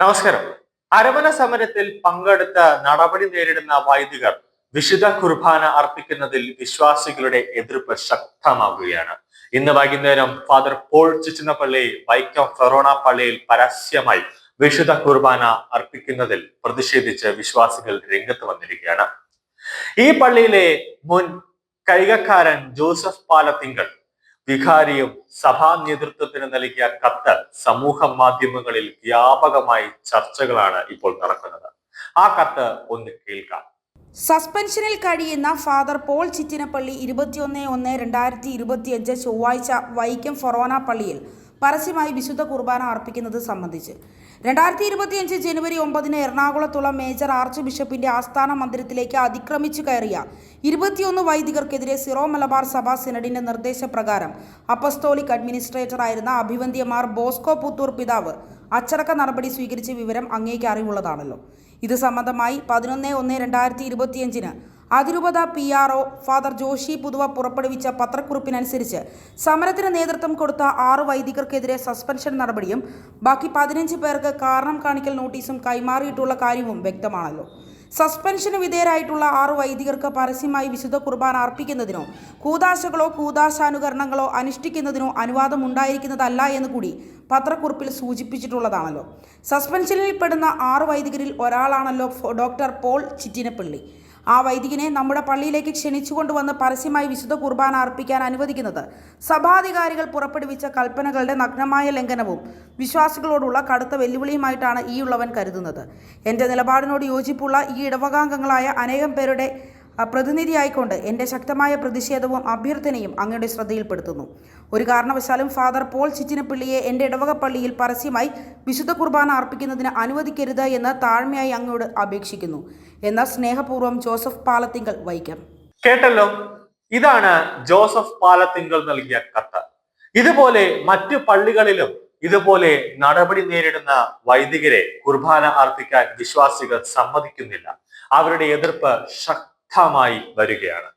നമസ്കാരം. അരമന സമരത്തിൽ പങ്കെടുത്ത നടപടി നേരിടുന്ന വൈദികർ വിശുദ്ധ കുർബാന അർപ്പിക്കുന്നതിൽ വിശ്വാസികളുടെ എതിർപ്പ് ശക്തമാവുകയാണ്. ഇന്ന് വൈകുന്നേരം ഫാദർ പോൾ ചിച്ചിനപ്പള്ളി വൈക്കം ഫെറോണ പള്ളിയിൽ പരസ്യമായി വിശുദ്ധ കുർബാന അർപ്പിക്കുന്നതിൽ പ്രതിഷേധിച്ച് വിശ്വാസികൾ രംഗത്ത് വന്നിരിക്കുകയാണ്. ഈ പള്ളിയിലെ മുൻ കൈകക്കാരൻ ജോസഫ് പാലത്തിങ്കൽ വികാരിയും സഭാ നേതൃത്വത്തിന് നൽകിയ കത്ത് സമൂഹ മാധ്യമങ്ങളിൽ വ്യാപകമായി ചർച്ചകളാണ് ഇപ്പോൾ നടക്കുന്നത്. ആ കത്ത് ഒന്ന് കേൾക്കാം. സസ്പെൻഷനിൽ കഴിയുന്ന ഫാദർ പോൾ ചിറ്റിനപ്പള്ളി ഇരുപത്തിയൊന്ന് ഒന്ന് രണ്ടായിരത്തി ഇരുപത്തിയഞ്ച് ചൊവ്വാഴ്ച വൈക്കം ഫൊറോന പള്ളിയിൽ പരസ്യമായി വിശുദ്ധ കുർബാന അർപ്പിക്കുന്നത് സംബന്ധിച്ച്. രണ്ടായിരത്തി ഇരുപത്തിയഞ്ച് ജനുവരി ഒമ്പതിന് എറണാകുളത്തുള്ള മേജർ ആർച്ച് ബിഷപ്പിന്റെ ആസ്ഥാന മന്ദിരത്തിലേക്ക് അതിക്രമിച്ചു കയറിയ ഇരുപത്തിയൊന്ന് വൈദികർക്കെതിരെ സിറോ മലബാർ സഭാ സിനഡിന്റെ നിർദ്ദേശപ്രകാരം അപ്പസ്തോലിക് അഡ്മിനിസ്ട്രേറ്റർ ആയിരുന്ന അഭിവന്ധ്യമാർ ബോസ്കോ പുത്തൂർ പിതാവ് അച്ചടക്ക നടപടി സ്വീകരിച്ച വിവരം അങ്ങേക്ക് അറിവുള്ളതാണല്ലോ. ഇത് സംബന്ധമായി പതിനൊന്ന് ഒന്ന് രണ്ടായിരത്തി ഇരുപത്തിയഞ്ചിന് അതിരൂപത P R O father Joshi Puthuva പുറപ്പെടുവിച്ച പത്രക്കുറിപ്പിനനുസരിച്ച് സമരത്തിന് നേതൃത്വം കൊടുത്ത ആറ് വൈദികർക്കെതിരെ സസ്പെൻഷൻ നടപടിയും ബാക്കി പതിനഞ്ച് പേർക്ക് കാരണം കാണിക്കൽ നോട്ടീസും കൈമാറിയിട്ടുള്ള കാര്യവും വ്യക്തമാണല്ലോ. സസ്പെൻഷന് വിധേയരായിട്ടുള്ള ആറ് വൈദികർക്ക് പരസ്യമായി വിശുദ്ധ കുർബാന അർപ്പിക്കുന്നതിനോ കൂതാശകളോ കൂതാശാനുകരണങ്ങളോ അനുഷ്ഠിക്കുന്നതിനോ അനുവാദം ഉണ്ടായിരിക്കുന്നതല്ല എന്ന് കൂടി പത്രക്കുറിപ്പിൽ സൂചിപ്പിച്ചിട്ടുള്ളതാണല്ലോ. സസ്പെൻഷനിൽ പെടുന്ന ആറ് വൈദികരിൽ ഒരാളാണല്ലോ ഡോക്ടർ പോൾ ചിറ്റിനപ്പള്ളി. ആ വൈദികനെ നമ്മുടെ പള്ളിയിലേക്ക് ക്ഷണിച്ചുകൊണ്ടുവന്ന് പരസ്യമായി വിശുദ്ധ കുർബാന അർപ്പിക്കാൻ അനുവദിക്കുന്നത്. സഭാധികാരികൾ പുറപ്പെടുവിച്ച കൽപ്പനകളുടെ നഗ്നമായ ലംഘനവും വിശ്വാസികളോടുള്ള കടുത്ത വെല്ലുവിളിയുമായിട്ടാണ് ഈ ഉള്ളവൻ കരുതുന്നത്. എന്റെ നിലപാടിനോട് യോജിപ്പുള്ള ഈ ഇടവകാംഗങ്ങളായ അനേകം പേരുടെ പ്രതിനിധിയായിക്കൊണ്ട് എന്റെ ശക്തമായ പ്രതിഷേധവും അഭ്യർത്ഥനയും അങ്ങയുടെ ശ്രദ്ധയിൽപ്പെടുത്തുന്നു. ഒരു കാരണവശാലും ഫാദർ പോൾ ചിച്ചിനപ്പിള്ളിയെ എന്റെ ഇടവക പള്ളിയിൽ പരസ്യമായി വിശുദ്ധ കുർബാന അർപ്പിക്കുന്നതിന് അനുവദിക്കരുത് എന്ന് താഴ്മയായി അങ്ങോട് അപേക്ഷിക്കുന്നു. എന്ന സ്നേഹപൂർവം ജോസഫ് പാലത്തിങ്കൽ വൈക്കം. കേട്ടല്ലോ? ഇതാണ് ജോസഫ് പാലത്തിങ്കൽ നൽകിയ കത്ത്. ഇതുപോലെ മറ്റു പള്ളികളിലും ഇതുപോലെ നടപടി നേരിടുന്ന വൈദികരെ കുർബാന അർപ്പിക്കാൻ വിശ്വാസികൾ സമ്മതിക്കുന്നില്ല. അവരുടെ എതിർപ്പ് ശക്തമായി വരികയാണ്.